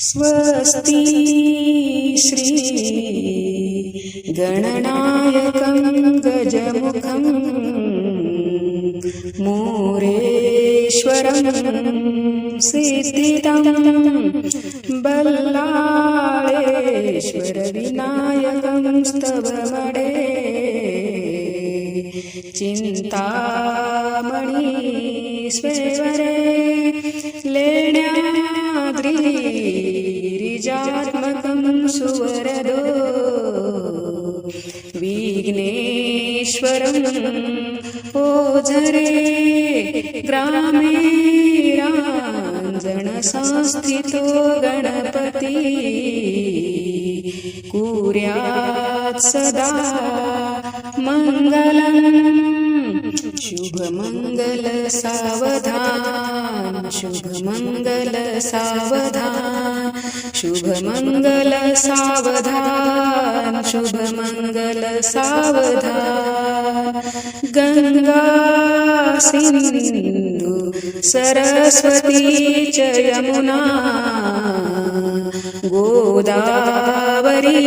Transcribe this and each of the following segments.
स्वस्ति श्री गणनायकं गजमुखं मूरेश्वरं सिद्धिदं बल्लाळेश्वरविनायकं स्तवमडे चिन्तामणि स्वेवरे सुवरदो विघ्नेश्वरम् ओझरे ग्रामे राञ्जनसंस्थितो गणपति कुर्यात् सदा मङ्गलम् शुभमङ्गल सावधान शुभमङ्गल सावधान शुभमङ्गल सावधान शुभमङ्गल सावधान। गङ्गा सिन्धु सरस्वती च यमुना गोदावरी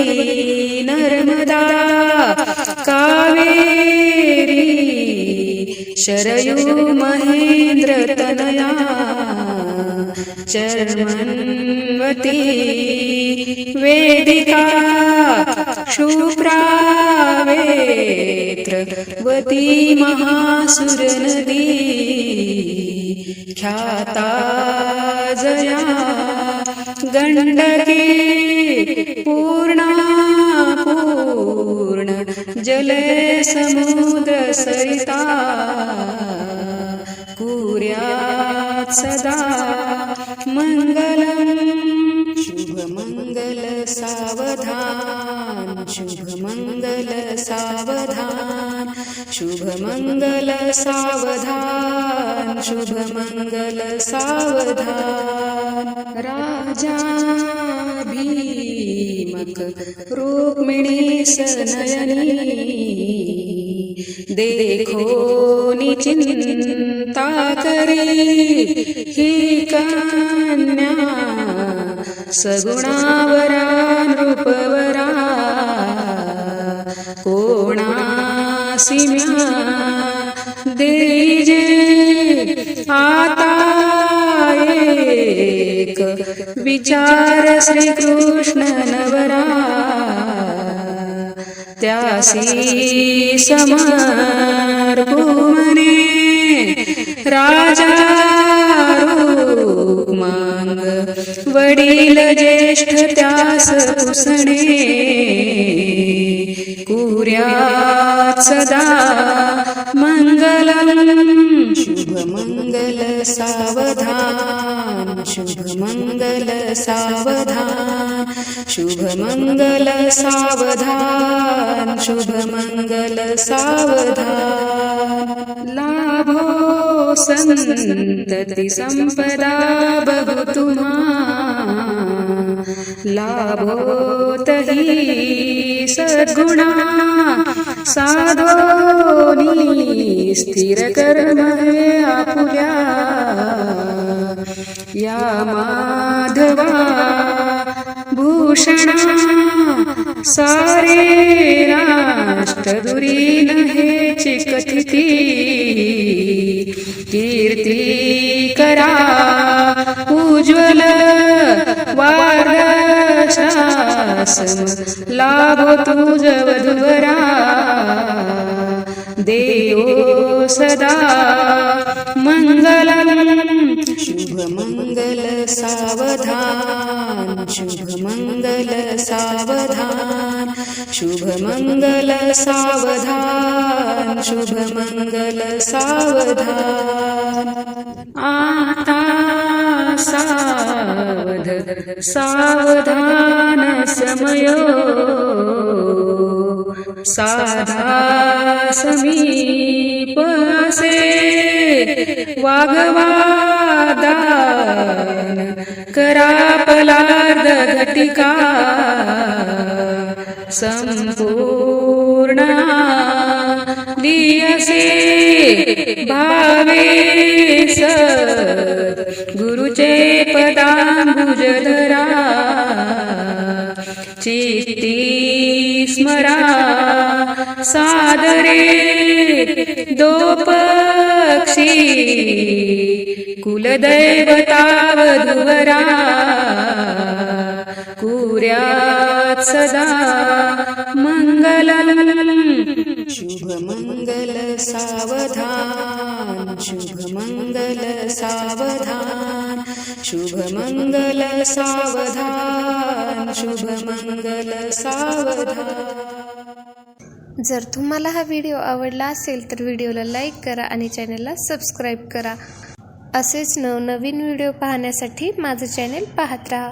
नर्मदा कावेरी शरयू महेन्द्रतनया शर्मन्वती वेदिका शुप्रावेत्रवती महासुरनदी ख्याता जया गण्डके पूर्णा जले समुद्रसरिता कुर्यात् सदा मङ्गलम् शुभमङ्गल सावधान शुभमङ्गल सावधान शुभमङ्गल सावधान शुभमङ्गल सावधान। राजा। रुक्मिणी सनयनी देखो निचिंता करी ही कन्या। सगुणावरा नृपवरा कोणासी म्या विचार श्रीकृष्ण नवरा त्यासी समर्पुमने राजा मांग वडील ज्येष्ठ त्यास पुसणे कुर्या सदा मङ्गलम् मंगल सावधान। शुभमङ्गल सावधान शुभमङ्गल सावधान शुभमङ्गल सावधान। लाभो सन्तति सम्पदा बहु तुम्हा लाभो तही सद्गुणा। साधोनी स्थिर कर्म आपुल्या। या माधवा भूषणा सारे राष्ट्रदुरी नहे चिकथिती कीर्ती करा उज्ज्वल वारशासम लाभो तुझ वधुवरा देवो सदा मङ्गलम् शुभमङ्गल सावधान शुभमङ्गल सावधान शुभमङ्गल सावधान शुभमङ्गल सावधान। आता सावध सावधान समयो साधा समीपसे वागवादान करापलार्ध घटिका। संपूर्ण दियसे भावे स गुरुचे पदांबुजधरा चित्ती स्मरा सादरे दो पक्षी कुलदैवतावधुवरा कुर्यात् सदा मङ्गलम् शुभमङ्गल सावधान शुभमङ्गल सावधान। शुभमङ्गल सावधान शुभमङ्गल सावधान. जर तुम्हाला हा व्हिडिओ आवडला असेल तर व्हिडिओला लाईक करा आणि चॅनलला सबस्क्राईब करा. असेच नवनवीन व्हिडिओ पाहण्यासाठी माझं चॅनल पाहत राहा.